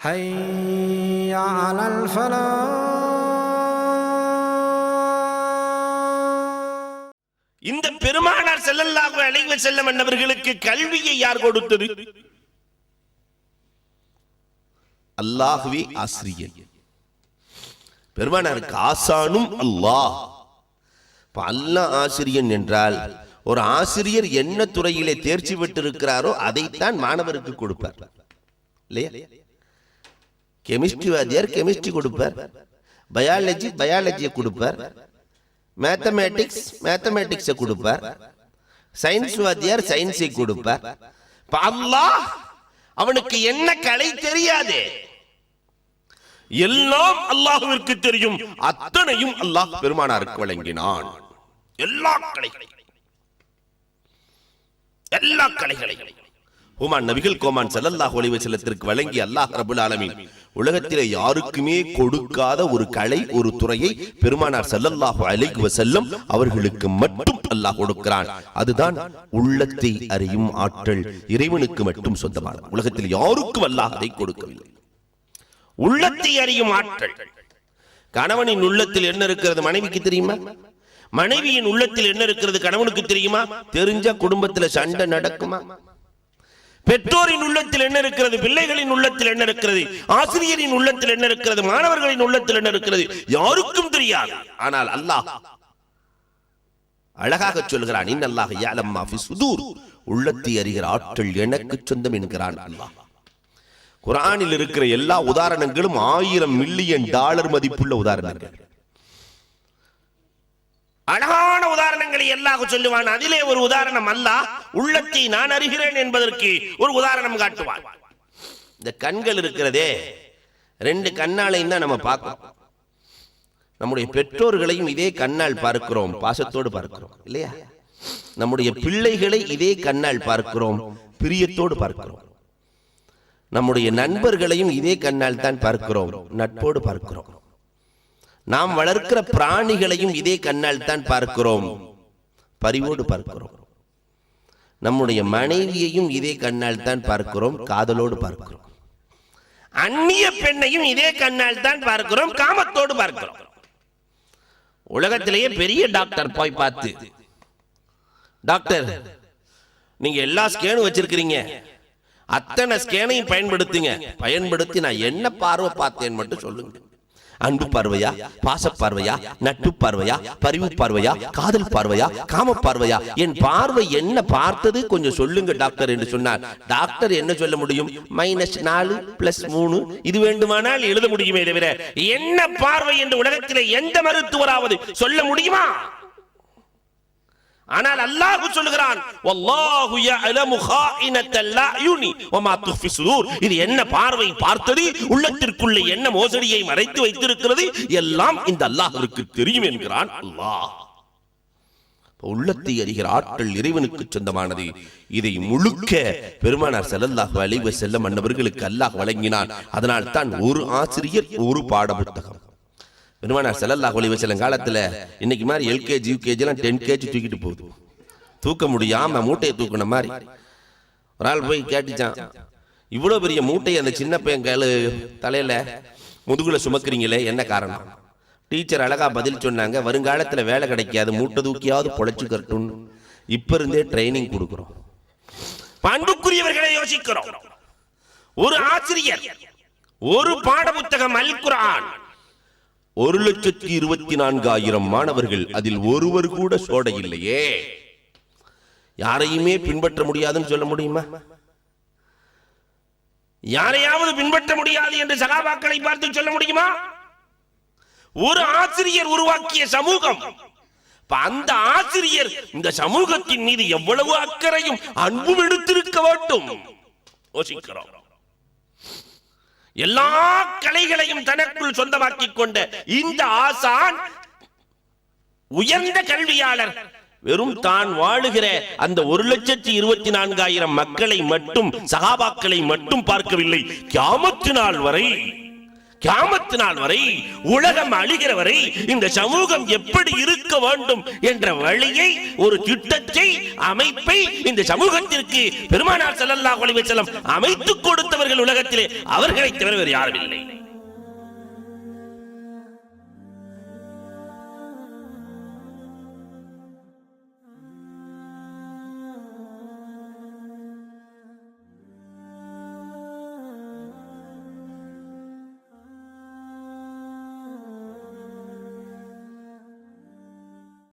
حي على الفلاح இந்த பெருமானார் ஸல்லல்லாஹு அலைஹி வஸல்லம் என்பவர்களுக்கு கல்வியை யார் கொடுத்தது அல்லாஹ்வே ஆசிரியர் பெருமானாருக்கு ஆசானும் அல்லாஹ் இப்ப அல்லாஹ் ஆசிரியன் என்றால் ஒரு ஆசிரியர் என்ன துறையிலே தேர்ச்சி பெற்றிருக்கிறாரோ அதைத்தான் மாணவருக்கு கொடுப்பார் இல்லையா கெமிஸ்ட்ரி வாத்தியார் கெமிஸ்ட்ரி கொடுப்பார். பயாலஜி பயாலஜியை கொடுப்பார். மேத்தமேட்டிக்ஸ் மேத்தமேட்டிக்ஸை கொடுப்பார். சயின்ஸ் வாத்தியார் சயின்ஸை கொடுப்பார். அல்லாஹ் அவனுக்கு என்ன கலை தெரியாது. எல்லாம் அல்லாஹ்விற்கு தெரியும். அத்தனையும் அல்லாஹ் பெருமானாருக்கு வழங்கினான். எல்லா கலைகளையும். எல்லா கலைகளையும். ஹுமான் நபிகள் கோமான் சல்லல்லாஹ் அலைஹி வஸல்லத்திற்கு வழங்கி அல்லாஹ் ரபுல் ஆலமின். உலகத்திலே யாருக்குமே கொடுக்காத ஒரு கலை ஒரு துறையை பெருமானார் ஸல்லல்லாஹு அலைஹி வஸல்லம் அவர்களுக்கு மட்டும் அல்லாஹ் கொடுக்கிறான். அதுதான் உள்ளத்தை அறியும் ஆற்றல் இறைவனுக்கு மட்டும் சொந்தமானது. உலகத்தில் யாருக்கும் அல்லாஹ் அதை கொடுக்கவில்லை. உள்ளத்தை அறியும் ஆற்றல். கணவனின் உள்ளத்தில் என்ன இருக்கிறது மனைவிக்கு தெரியுமா? மனைவியின் உள்ளத்தில் என்ன இருக்கிறது கணவனுக்கு தெரியுமா? தெரிஞ்ச குடும்பத்துல சண்டை நடக்குமா? பெற்றோரின் உள்ளத்தில் என்ன இருக்கிறது? பிள்ளைகளின் உள்ளத்தில் என்ன இருக்கிறது? ஆசிரியரின் உள்ளத்தில் என்ன இருக்கிறது? மாணவர்களின் உள்ளத்தில் என்ன இருக்கிறது? யாருக்கும் தெரியாது. ஆனால் அல்லாஹ் அழகாக சொல்கிறான் இன்னல்லாக யாலம்மா ஃபி சுதூர். உள்ளத்தை அறிகிற ஆற்றல் எனக்கு சொந்தம் என்கிறான் அல்லாஹ். குரானில் இருக்கிற எல்லா உதாரணங்களும் ஆயிரம் மில்லியன் டாலர் மதிப்புள்ள உதாரணங்கள். அழகான உதாரணங்களை எல்லாக சொல்லுவான். அதிலே ஒரு உதாரணம் அல்லாஹ் உள்ளத்தை நான் அறிகிறேன் என்பதற்கு ஒரு உதாரணம் காட்டுவார். இந்த கண்கள் இருக்கிறதே ரெண்டு கண்ணாலையும் தான் நம்ம பார்க்கிறோம். நம்முடைய பெற்றோர்களையும் இதே கண்ணால் பார்க்கிறோம் பாசத்தோடு பார்க்கிறோம் இல்லையா? நம்முடைய பிள்ளைகளை இதே கண்ணால் பார்க்கிறோம் பிரியத்தோடு பார்க்கிறோம். நம்முடைய நண்பர்களையும் இதே கண்ணால் தான் பார்க்கிறோம் நட்போடு பார்க்கிறோம். நாம் வளர்க்கிற பிராணிகளையும் இதே கண்ணால் தான் பார்க்கிறோம் பரிவோடு பார்க்கிறோம். நம்முடைய மனைவியையும் இதே கண்ணால் தான் பார்க்கிறோம் காதலோடு பார்க்கிறோம். அந்நிய பெண்ணையும் இதே கண்ணால் தான் பார்க்கிறோம் காமத்தோடு பார்க்கிறோம். உலகத்திலேயே பெரிய டாக்டர் போய் பார்த்து டாக்டர் நீங்க எல்லா ஸ்கேனும் வச்சிருக்கிறீங்க. அத்தனை ஸ்கேனையும் பயன்படுத்துங்க. பயன்படுத்தி நான் என்ன பார்வை பார்த்தேன் மட்டும் சொல்லுங்க. அன்பு பார்வையா பாச பார்வையா நட்பு பார்வையா பரிவு பார்வையா காதல் பார்வையா காம பார்வையா? என் பார்வை என்ன பார்த்தது? கொஞ்சம் சொல்லுங்க டாக்டர் என்று சொன்னார். டாக்டர் என்ன சொல்ல முடியும்? மைனஸ் நாலு பிளஸ் மூணு. இது வேண்டுமானால் எழுத முடியுமே தவிர என்ன பார்வை என்று உலகத்திலே எந்த மருத்துவராவது சொல்ல முடியுமா? ஆனால் அல்லாஹ் சொல்லுகிறான் வல்லாஹு யஅலமு ஹாயினத்தல் அயுனி வமா துஃபி சுதூர். இது என்ன பார்வை பார்த்தது? உள்ளத்திற்குள்ளே என்ன மோசடியை மறைத்து வைத்திருக்கிறது? எல்லாம் இந்த அல்லாஹ்விற்கு தெரியும் என்கிறான் அல்லாஹ். உள்ளத்தை அறிகிற ஆற்றல் இறைவனுக்கு சொந்தமானது. இதை முழுக்க பெருமானார் செல்லல்லாஹ் அலைஹி செல்ல அன்னவர்களுக்கு அல்லாஹ் வழங்கினான். அதனால் தான் ஒரு ஆசிரியர் ஒரு பாட புத்தகம் பெருமானா ஸல்லல்லாஹு அலைஹி வஸல்லம் காலத்துல இன்னைக்கு மாதிரி எல்கேஜி யூகேஜி எல்லாம் டென் கேஜி தூக்கிட்டு போகுது. தூக்க முடியாம மூட்டையை தூக்குன மாதிரி. ஒரு ஆள் போய் கேட்டுச்சான் இவ்வளோ பெரிய மூட்டையை அந்த சின்ன பையன் கையில் தலையில முதுகுல சுமக்கிறீங்களே என்ன காரணம்? டீச்சர் அழகா பதில் சொன்னாங்க வருங்காலத்துல வேலை கிடைக்காது மூட்டை தூக்கியாவது பொழைச்சுக்கட்டும் இப்ப இருந்தே ட்ரைனிங் கொடுக்குறோம். பண்புக்குரியவர்களை யோசிக்கிறோம். ஒரு ஆசிரியர் ஒரு பாட புத்தகம் அல்குரான் ஒரு லட்சத்தி இருபத்தி நான்காயிரம் மாணவர்கள் அதில் ஒருவர் கூட சோடை இல்லையே யாரையுமே பின்பற்ற முடியாதுன்னு சொல்ல முடியுமா? யாரையாவது பின்பற்ற முடியாது என்று சகாபாக்களை பார்த்து சொல்ல முடியுமா? ஒரு ஆசிரியர் உருவாக்கிய சமூகம். அந்த ஆசிரியர் இந்த சமூகத்தின் மீது எவ்வளவு அக்கறையும் அன்பும் எடுத்திருக்க வேண்டும். யோசிக்கிறோம். எல்லா கலைகளையும் தனக்குள் சொந்தமாக்கிக் கொண்ட இந்த ஆசான் உயர்ந்த கல்வியாளர். வெறும் தான் வாழுகிற அந்த ஒரு லட்சத்தி இருபத்தி நான்காயிரம் மக்களை மட்டும் சகாபாக்களை மட்டும் பார்க்கவில்லை. கியாமத்து நாள் வரை கியாமத்து நாள் வரை உலகம் அழிகிற வரை இந்த சமூகம் எப்படி இருக்க வேண்டும் என்ற வழியை ஒரு திட்டத்தை அமைப்பை இந்த சமூகத்திற்கு பெருமானார் செல்லல்லா செல்லம் வஸல்லம் அமைத்துக் கொடுத்தவர்கள் உலகத்திலே அவர்களை தவிர வேறு யாரும் இல்லை.